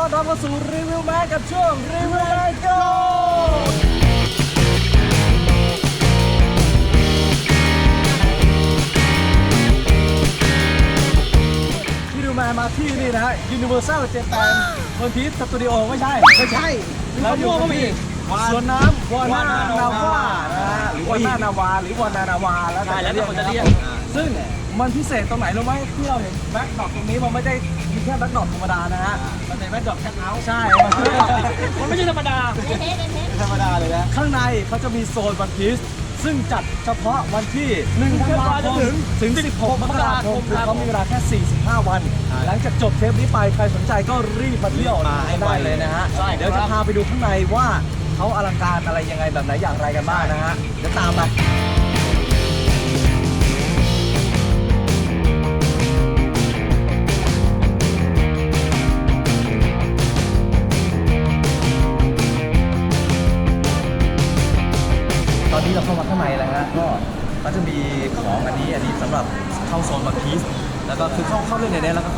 ต้อนรับเข้าสู่รีวิวแมกับช่วงรีวิวแมโกที่ดูมามาที่นี่นะฮะ Universal Japan คนทีสตูดิโอไม่ใช่ ไม่ใช่แล้วอยู่ที่สวนน้ำวานานาว่านะฮะหรือวานานาวาหรือวานานาวาแล้วแต่ใช่แล้วแต่คนจะเรียกซึ่งมันพิเศษตรงไหนรู้ไหมที่เราเห็นแบ็คดรอปตรงนี้มันไม่ได้มี แค่แบ็คดรอปธรรมดานะฮะมันเป็นแบ็คดรอปแค่เท้าใช่มันไม่ใช่ธรรมดา ธรรมดาเลยนะ ข้างในเขาจะมีโซนวันพีซซึ่งจัดเฉพาะวันที่1ธันวาคมถึง 16 มกราคมคือเขามีเวลาแค่ 45 วัน หลังจากจบเทปนี้ไปใครสนใจก็รีบมาเที่ยวมาให้ไวได้เลยนะฮะใช่ครับเดี๋ยวจะพาไปดูข้างในว่าเขาอลังการอะไรยังไงแบบไหนอย่างไรกันบ้างนะฮะเดี๋ยวตามมา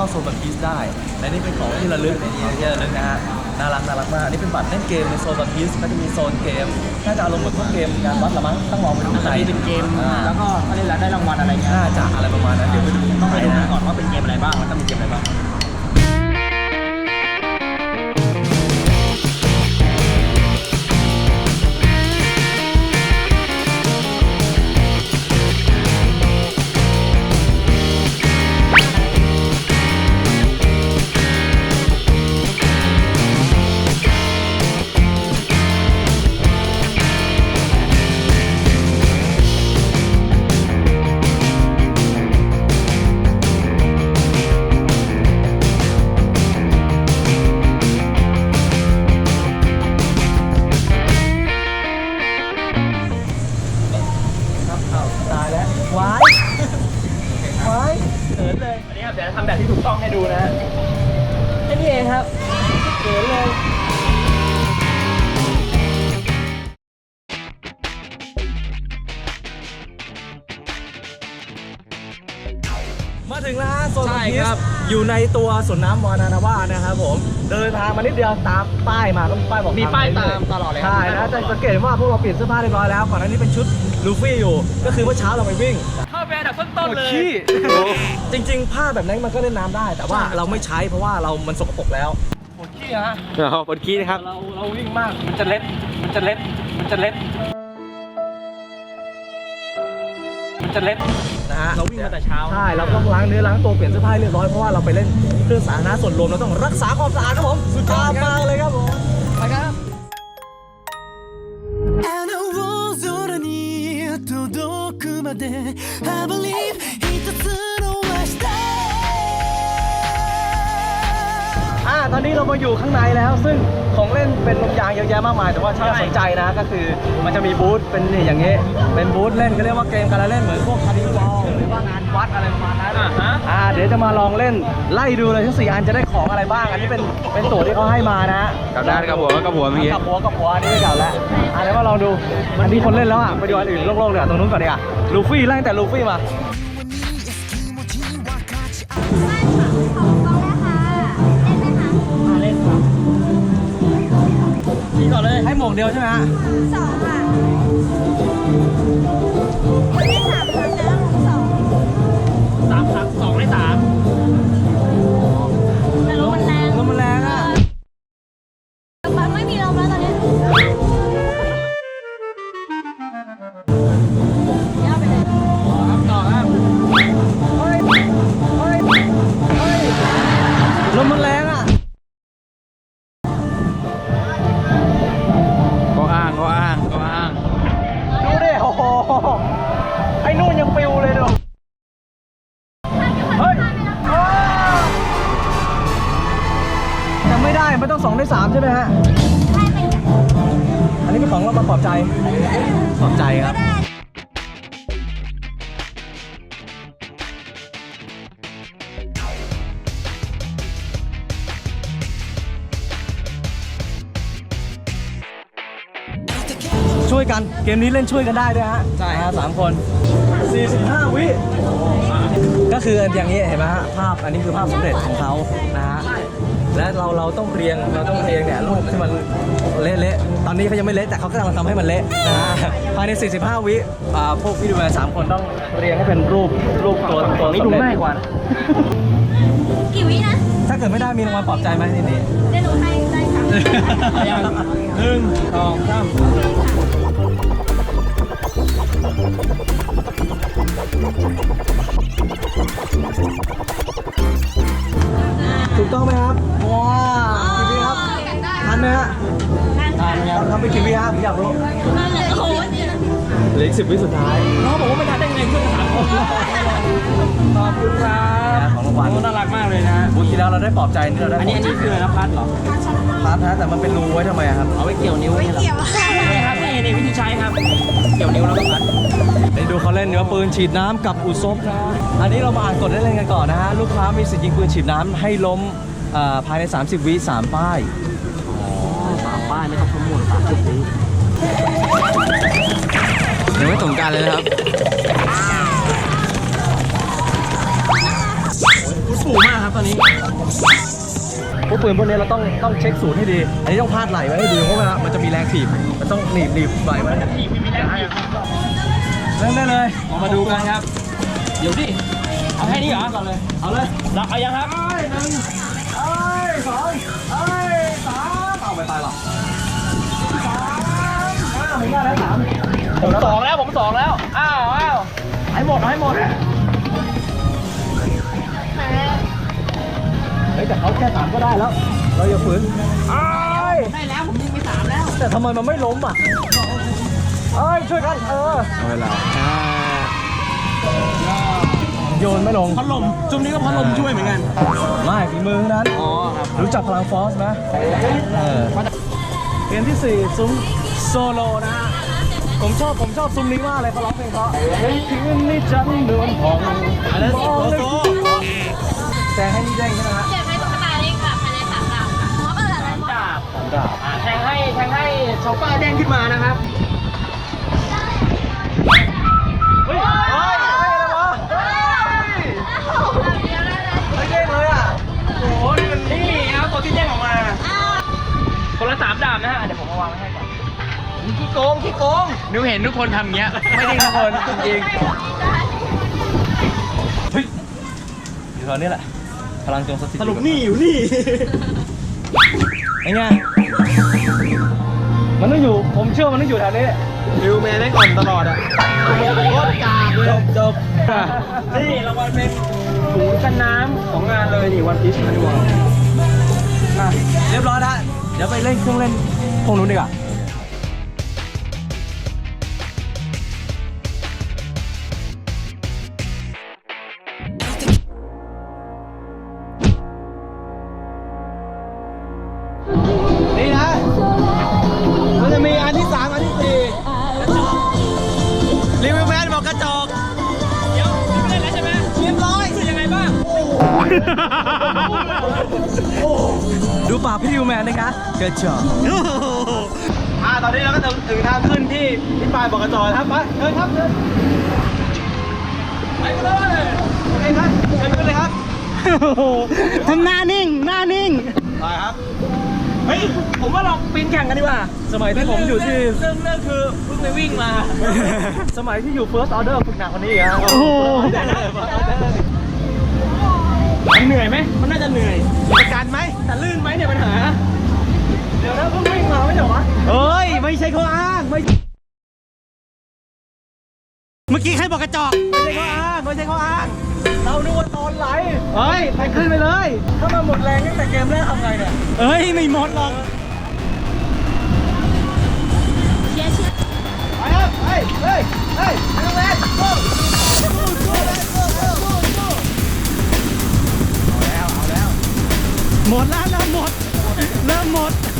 เล่นในนี้แล้วก็เข้าโซนบัคพีซได้ และนี่เป็นของที่ระลึกของที่ระลึกนะฮะ น่ารักน่ารักมากอันนี่เป็นบัตรเล่นเกมในโซนบัคพีซก็จะมีโซนเกม น่าจะอารมณ์เหมือนพวกเกมงานวัดละมั้ง ต้องลองไปดูข้างในอันนี้เป็นเกม อ่า แล้วก็เขาเรียกแล้วได้รางวัลอะไรเงี้ยน่าจะอะไรประมาณนั้น เดี๋ยวไปดูต้ข้าองงไปในดูนะก่อนว่าเป็นเกมอะไรบ้างแล้วก็มีเกมอะไรบ้าง ตัวสวนน้ำวานานาว่านะครับผม เดินทางมานิดเดียวตามป้ายมาก็มีป้ายบอกมีทงป้ายให้ตาด้วมตลอดเลยใช่นะแต่สังเกตว่าพวกเราเปลี่ยนเสื้อผ้าเรียบร้อยแล้วก่อนหน้านี้เป็นชุดลูฟี่อยู่ ก็คือเมื่อเช้าเราไปวิ่งเข้าไปอันดับต้นๆเลยขี้จริง ๆ ผ้าแบบนั้นมันก็เล่นน้ำได้ แต่ว่าเราไม่ใช้เพราะว่าเรามันสกปรกแล้วปวดขี้ฮะบนคีนะครับเราเราวิ่งมากมันจะเล็ดมันจะเล็ดมันจะเล็ดมันจะเล็ดนะฮะ เราวิ่งมาแต่เช้า ใช่ เราต้องล้างเนื้อล้างตัวเปลี่ยนเสื้อผ้าให้เรียบร้อยเพราะว่าเราไปเล่นเครื่องสาธารณะส่วนรวมเราต้องรักษาความสะอาดครับผมสุดยอดมากเลยครับผมไปครับ あの大空に届くまで I believe ตอนนี้เรามาอยู่ข้างในแล้ว ซึ่งของเล่นเป็นลมยางเยอะแยะมากมาย แต่ว่าที่น่าสนใจนะก็คือมันจะมีบูธเป็นนี่อย่างเงี้ยเป็นบูธเล่นก็เรียกว่าเกมการละเล่นเหมือนพวกคาร์ดิวอลหรือว่างานวัดอะไรประมาณนั้นอ่าฮะอ่าเดี๋ยวจะมาลองเล่นไล่ดูเลยทั้งสี่อันจะได้ของอะไรบ้าง อันนี้เป็นเป็นตั๋วที่เขาให้มานะกับด้านกับหัวกับหัวเมื่อกี้กับหัวกับหัวอันนี้ไม่เก่าแล้วอ่าเดี๋ยวมาลองดูอันนี้คนเล่นแล้วอะไปดูอันอื่นโล่งๆเดี๋ยวาตรงนู้นก่อนดีกว่าลูฟี่ไล่ตั้งแต่ลูฟี่มา ก่อนเลย ให้หมวกเดียวใช่ไหมฮะ สองค่ะ เป็นของเรามาปลอบใจปลอบใจครับช่วยกันเกมนี้เล่นช่วยกันได้ด้วยฮะใช่ฮะสามคน 45 วิก็คืออย่างนี้เห็นไหมฮะภาพอันนี้คือภาพสำเร็จของเขานะฮะ และเราเราต้องเรียงเราต้องเรียงเนี่ยรูปที่มันเละๆตอนนี้เขายังไม่เละแต่เขากำลังทำให้มันเละนะฮะภายใน 45 วิอ่าพวกพี่ดูแลสามคนต้องเรียงให้เป็นรูปรูปตัวตัวนี่ดูง่ายกว่านะกี่วินะถ้าเกิดไม่ได้มีรางวัลปลอบใจไหมนี่นี่เดี๋ยวหนูให้ได้ค่ะหนึ่งสองสามถูก ต้องไหมครับว้าวกี่วิครับทันไหมฮะทันค่ะทำไปกี่วิครับผมอยากรู้นั่นแหละโอ้โหเหลืออีกสิบวิสุดท้ายน้องบอกว่าไม่ทันได้ไงเพื่อนถามผมขอบคุณครับของรางวัลโอ้น่ารักมากเลยนะฮะบุคีแล้วเราได้ปลอบใจนี่เราได้อันนี้อันนี้คืออะไรนะพัดเหรอพัดนะแต่มันเป็นรูไว้ทำไมอะครับเอาไว้เกี่ยวนิ้วนี่เหรอนี่ครับนี่นี่ วิธีใช้ครับ เกี่ยวนิ้วแล้วก็พัดไปดูเขาเล่นเนื้อปืนฉีดน้ำกับอุซบนะอันนี้เรามาอ่านกฎเล่นๆกันก่อนนะฮะ ลูกค้ามีสิทธิ์ยิงปืนฉีดน้ำให้ล้มเอ่อภายใน 30 วิ3ป้าย สามป้ายไม่ต้องทั้งหมดสามสิบวิยังไม่สงกรารเลยนะครับคุณปู่มากครับตอนนี้พ วกปืนพวกนี้เราต้องต้องเช็คสูตรให้ดี อันนี้ต้องพาดไหลไว้ให้ดีเพราะว่ามันจะมีแรงถีบมันต้องหนีบหนีบไหลไว้ที่มีแรงให้เล่นได้เลยมาดูกันครับ เดี๋ยวดิเอาแค่นี้เหรอก่อนเลยเอาเลยรับเอายังครับเอ้ยหนึ่งเอ้ยสองเอ้ยสามเอาไปตายหรอกสามอ้าวมึงได้แล้วสามผมสองแล้วผมสองแล้วอ้าวอ้าวให้หมดให้หมด ฮ้ยแต่เขาแค่สามก็ได้แล้ว เราอย่าฝืนเอ้ยได้แล้วผมยิงไปสามแล้วแต่ทำไมมันไม่ล้มอะเอ้ยช่วยกันเออเอาเวลาโยนไม่ลง พัดลมจุ่มนี้ก็พัดลมช่วยเหมือนกัน ไม่ฝีมือทั้งนั้น อ๋อครับ รู้จักพลังฟอสไหมเออเกมที่สี่ซุ้มโซโลนะฮะ ผมชอบ ผมชอบซุ้มนี้มากเลยเขาร้องเพลงเพราะคืนนี้จันทร์เดือนพองอันนั้นโซโซแซงให้นี่เด้งใช่ไหมฮะ ดาบสามดาบอ่าแทงให้แทงให้ช็อปเปอร์เด้งขึ้นมานะครับเฮ้ยเฮ้ยอะไรวะไม่เด้งเลยอะโอ้โหนี่มันนี่ครับตัวที่เด้งออกมาคนละสามดาบนะฮะเดี๋ยวผมมาวางไว้ให้ก่อนขี้โกงขี้โกงนิวเห็นทุกคนทำเงี้ย ไม่ได้ทุกคนจริงเฮ้ยอยู่แถวนี้แหละพลังจงสถิตสรุปนี่อยู่นี่ ไอ้ไงมันต้องอยู่ ผมเชื่อมันต้องอยู่แถวนี้ริวแมนได้ก่อนตลอดอะโคตรกากเลยจบจบนี่รางวัลเป็นถุงกันน้ำของงานเลยนี่วันพีชอันวอลอะเรียบร้อยแล้วเดี๋ยวไปเล่นเครื่องเล่นพวกนู้นดีกว่า ดูปากพี่ดิวแมนนะคะเกิดจอบอ่าตอนนี้เราก็ถึงทางขึ้นที่ที่ปลายบอกกระจอกนะครับไปเชิญครับเชิญไปกันเลยโอเคครับเชิญขึ้นเลยครับทำหน้านิ่งหน้านิ่งไปครับเฮ้ยผมว่าเราปีนแข่งกันดีกว่า สมัยที่ผมอยู่ที่เรื่องเรื่องคือเพิ่งไปวิ่งมา สมัยที่อยู่ first order ฝึกหนักกว่านี้อีกอะโอ้โห มันเหนื่อยไหมมันน่าจะเหนื่อยประกันไหมแต่ลื่นไหมเนี่ยปัญหา เดี๋ยวนะเพิ่งวิ่งมาไม่ใช่เหรอวะเฮ้ย ไม่ใช่ข้ออ้างไม่เมื่อกี้ใครบอกกระจอกไม่ใช่ข้ออ้างไม่ใช่ข้ออ้างเรานึกว่าตอนไหลเฮ้ยไปขึ้นไปเลย ถ้ามันหมดแรงตั้งแต่เกมแรกทำไงเนี่ยเอ้ย ไม่หมดหรอกเชียร์เชียร์ไปครับเฮ้ยเฮ้ยเฮ้ยไปโรงแรมโก้ หมดแล้วเริ่มหมด เริ่มหมด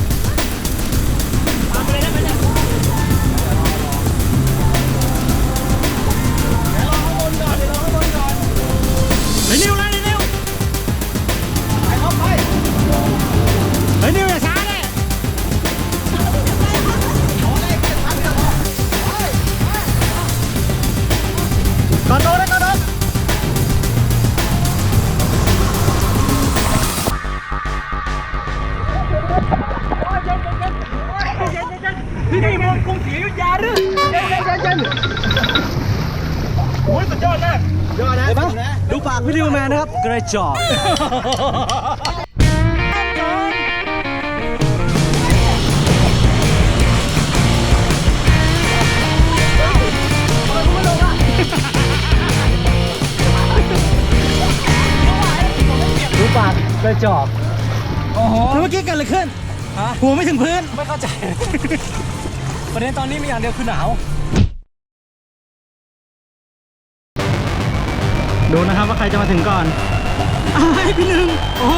กระจอกดูปากกระจอกโอ้โหแล้วเมื่อกี้เกิดอะไรขึ้น ฮะ หัวไม่ถึงพื้น ไม่เข้าใจ ประเด็นตอนนี้มีอย่างเดียวคือหนาว ดูนะครับว่าใครจะมาถึงก่อนอ้พี่หนึ่งโอ้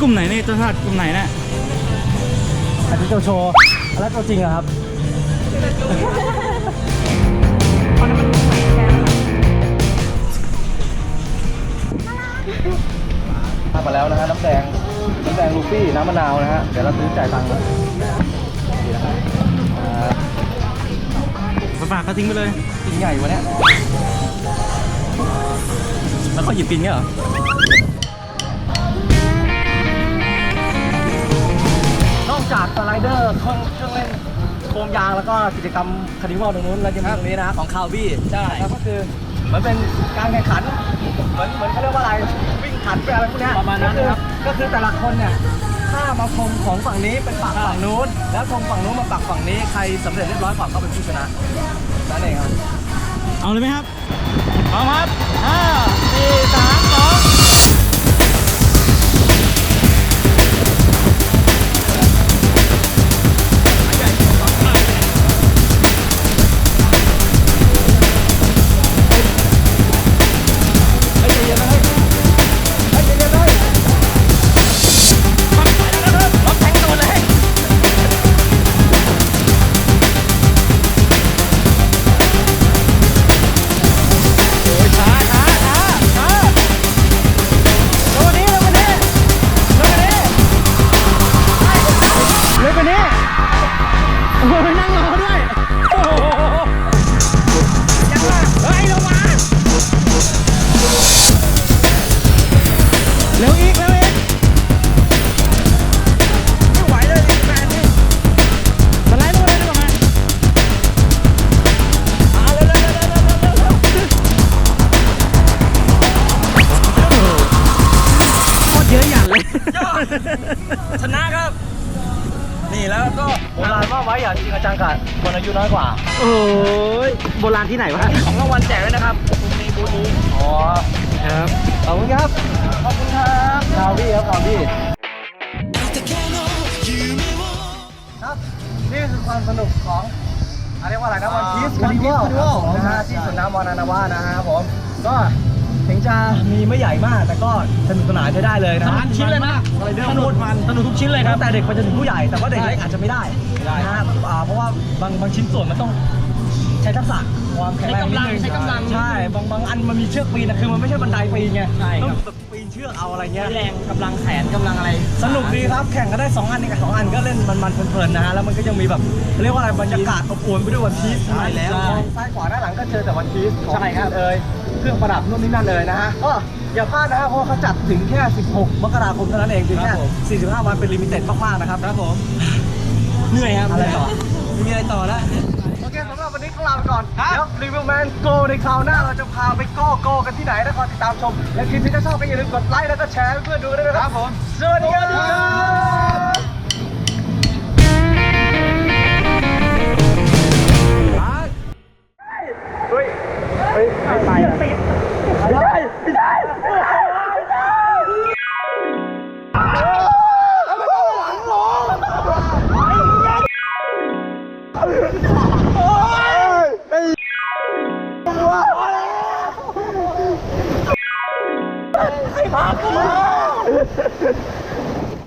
กลุ่มไหนเนี่ยตัวถัดกลุ่มไหนเนี่ยอันนี้ตัวโชว์แล้วตัวจริงอะครับทำมาแล้วนะฮะน้ำแดงน้ำแดงลูฟี่น้ำมะนาวนะฮะเดี๋ยวเราซื้อจ่ายตังค์นะนี่นะครับอ่าไปฝากเขาทิ้งไปเลยปิ้งใหญ่วะเนี่ยแล้วเขาหยิบปิ้งเนี่ยเหรอ จากสไลเดอร์เครื่องเครื่องเล่นโคมยางแล้วก็กิจกรรมคาร์ดิวัลตรงนู้นแล้วยังมีตรงนี้นะฮะของคาวบี้ใช่แล้วก็คือเหมือนเป็นการแข่งขันเหมือนเหมือนเขาเรียกว่าอะไรวิ่งขันเป็นอะไรพวกเนี้ยประมาณนั้นก็อนะครับก็คือแต่ละคนเนี่ยถ้ามาชมของฝั่งนี้เป็นปักฝั่งนู้น แล้วชมฝั่งนู้นมาปักฝั่งนี้ใครสำเร็จเรียบร้อยก่อนก็เป็นผู้ชนะนั่นเองครับเอาเลยไหมครับพร้อมครับห้าสี่สามสอง คนอายุน้อยกว่า โอ้ยโบราณที่ไหนวะของรางวัลแจกด้วยนะครับบูธนี้บูธนี้อ๋อครับ ขอบคุณครับ ขอบคุณครับคาวบี้ครับคาวบี้ครับ นี่คือความสนุกของอะไรยกว่าอะไรนะวันพีซคาร์ดิวัลนะฮะที่สวนน้ำวานานาวานะฮะผม ก็ถึงจะมีไม่ใหญ่มาก แต่ก็สนุกสนานใช้ได้เลยนะสนุกชิ้นเลยนะอะไรเรื่องสนุกโคตรมันสนุกทุกชิ้นเลยครับตั้งแต่เด็กไปจนถึงผู้ใหญ่แต่ว่าเด็กเล็กอาจจะไม่ได้ ไม่ได้ นะฮะอ่าเพราะว่าบางบางชิ้นส่วนมันต้องใช้ทักษะความแข็งแรงนิดนึงใช้กำลังใช้กำลัง ใช่บางบางอันมันมีเชือกปีนนะคือมันไม่ใช่บันไดปีนไงใช่ครับ ต้องแบบปีนเชือกเอาอะไรเงี้ย แรงกำลังแขนกำลังอะไรสนุกดีครับ แข่งก็ได้ 2 อันเองสองอันก็เล่นมันๆเพลินๆนะฮะ แล้วมันก็ยังมีแบบเรียกว่าอะไรบรรยากาศอบอวลไปด้วยวันพีซใช่แล้วมองซ้ายขวาด้านหลังก็เจอแต่วันพีซของใช่ครับ เอ่ยเครื่องประดับนู่นนี่นั่นเลยนะฮะก็อย่าพลาดนะฮะเพราะว่าเขาจัดถึงแค่ 16 มกราคมเท่านั้นเองคือแค่45 วันเป็นลิมิเต็ดมากๆนะครับครับผม เหนื่อยครับอะไรต่อไม่มีอะไรต่อแล้วโอเคสำหรับวันนี้ก็ลาไปก่อนเดี๋ยวรีวิวแมนโกในคราวหน้าเราจะพาไปโก้โก้กันที่ไหนนะคอยติดตามชม และคลิปที่ถ้าชอบก็อย่าลืมกดไลค์แล้วก็แชร์ให้เพื่อนๆดูด้วยนะครับผมสวัสดีครับ